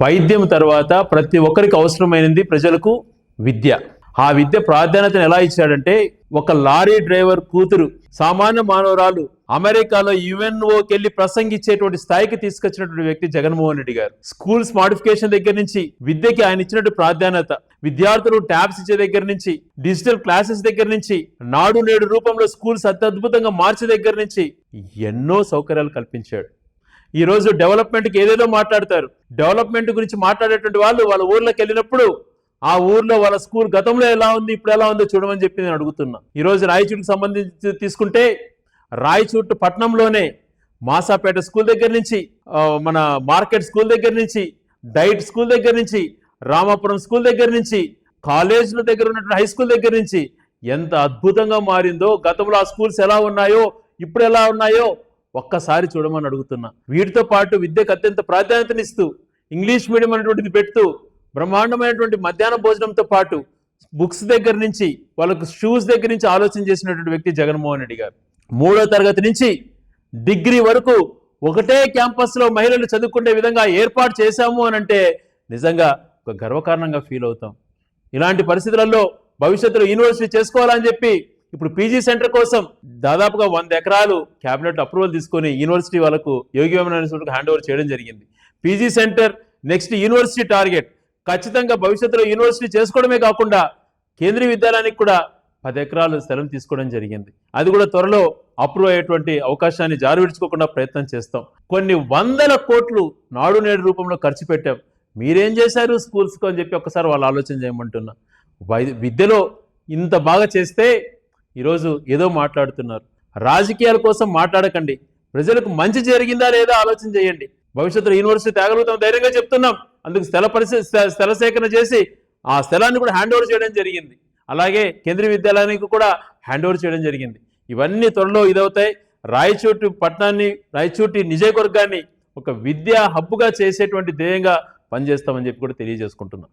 వైద్యం తర్వాత ప్రతి ఒక్కరికి అవసరమైనది ప్రజలకు విద్య. ఆ విద్య ప్రాధాన్యతను ఎలా ఇచ్చాడంటే ఒక లారీ డ్రైవర్ కూతురు సామాన్య మానవరాలు అమెరికాలో యుఎన్ఓకి వెళ్ళి ప్రసంగించేటువంటి స్థాయికి తీసుకొచ్చినటువంటి వ్యక్తి జగన్మోహన్ రెడ్డి గారు. స్కూల్స్ మాడిఫికేషన్ దగ్గర నుంచి విద్యకి ఆయన ఇచ్చినట్టు ప్రాధాన్యత విద్యార్థులు ట్యాబ్స్ ఇచ్చే దగ్గర నుంచి డిజిటల్ క్లాసెస్ దగ్గర నుంచి నాడు నేడు రూపంలో స్కూల్స్ అత్యద్భుతంగా మార్చే దగ్గర నుంచి ఎన్నో సౌకర్యాలు కల్పించాడు. ఈరోజు డెవలప్మెంట్కి ఏదేదో మాట్లాడతారు. డెవలప్మెంట్ గురించి మాట్లాడేటువంటి వాళ్ళు వాళ్ళ ఊర్లోకి వెళ్ళినప్పుడు ఆ ఊర్లో వాళ్ళ స్కూల్ గతంలో ఎలా ఉంది ఇప్పుడు ఎలా ఉందో చూడమని చెప్పి నేను అడుగుతున్నా. ఈరోజు రాయచూటుకు సంబంధించి తీసుకుంటే రాయచూటు పట్టణంలోనే మాసాపేట స్కూల్ దగ్గర నుంచి మన మార్కెట్ స్కూల్ దగ్గర నుంచి డైట్ స్కూల్ దగ్గర నుంచి రామాపురం స్కూల్ దగ్గర నుంచి కాలేజీల దగ్గర ఉన్నటువంటి హై స్కూల్ దగ్గర నుంచి ఎంత అద్భుతంగా మారిందో గతంలో ఆ స్కూల్స్ ఎలా ఉన్నాయో ఇప్పుడు ఎలా ఉన్నాయో ఒక్కసారి చూడమని అడుగుతున్నా. వీటితో పాటు విద్యకు అత్యంత ప్రాధాన్యతనిస్తూ ఇంగ్లీష్ మీడియం అనేటువంటిది పెడుతూ బ్రహ్మాండమైనటువంటి మధ్యాహ్న భోజనంతో పాటు బుక్స్ దగ్గర నుంచి వాళ్ళకు షూస్ దగ్గర నుంచి ఆలోచన చేసినటువంటి వ్యక్తి జగన్మోహన్ రెడ్డి గారు. మూడో తరగతి నుంచి డిగ్రీ వరకు ఒకటే క్యాంపస్లో మహిళలు చదువుకునే విధంగా ఏర్పాటు చేశాము అని అంటే నిజంగా ఒక గర్వకారణంగా ఫీల్ అవుతాం. ఇలాంటి పరిస్థితులలో భవిష్యత్తులో యూనివర్సిటీ చేసుకోవాలని చెప్పి ఇప్పుడు పీజీ సెంటర్ కోసం దాదాపుగా వంద ఎకరాలు క్యాబినెట్ అప్రూవల్ తీసుకొని యూనివర్సిటీ వాళ్ళకు యోగి వేమన హ్యాండ్ ఓవర్ చేయడం జరిగింది. PG centre next university target. ఖచ్చితంగా భవిష్యత్తులో యూనివర్సిటీ చేసుకోవడమే కాకుండా కేంద్రీయ విద్యాలయానికి కూడా పది ఎకరాలు స్థలం తీసుకోవడం జరిగింది. అది కూడా త్వరలో అప్రూవ్ అయ్యేటువంటి అవకాశాన్ని జారు విడుచుకోకుండా ప్రయత్నం చేస్తాం. కొన్ని వందల కోట్లు నాడు నేడు రూపంలో ఖర్చు పెట్టాం. మీరేం చేశారు స్కూల్స్కు అని చెప్పి ఒకసారి వాళ్ళు ఆలోచన చేయమంటున్నా. విద్యలో ఇంత బాగా చేస్తే ఈరోజు ఏదో మాట్లాడుతున్నారు. రాజకీయాల కోసం మాట్లాడకండి. ప్రజలకు మంచి జరిగిందా లేదా ఆలోచన చేయండి. భవిష్యత్తులో యూనివర్సిటీ తేగలుగుతాం ధైర్యంగా చెప్తున్నాం. అందుకు స్థల పరిస్థితి స్థల సేకరణ చేసి ఆ స్థలాన్ని కూడా హ్యాండ్ ఓవర్ చేయడం జరిగింది. అలాగే కేంద్రీయ విద్యాలయానికి కూడా హ్యాండ్ ఓవర్ చేయడం జరిగింది. ఇవన్నీ త్వరలో ఇదవుతాయి. రాయచోటి పట్టణాన్ని రాయచోటి నిజయవర్గాన్ని ఒక విద్యా హబ్బుగా చేసేటువంటి ధ్యేయంగా పనిచేస్తామని చెప్పి కూడా తెలియజేసుకుంటున్నాం.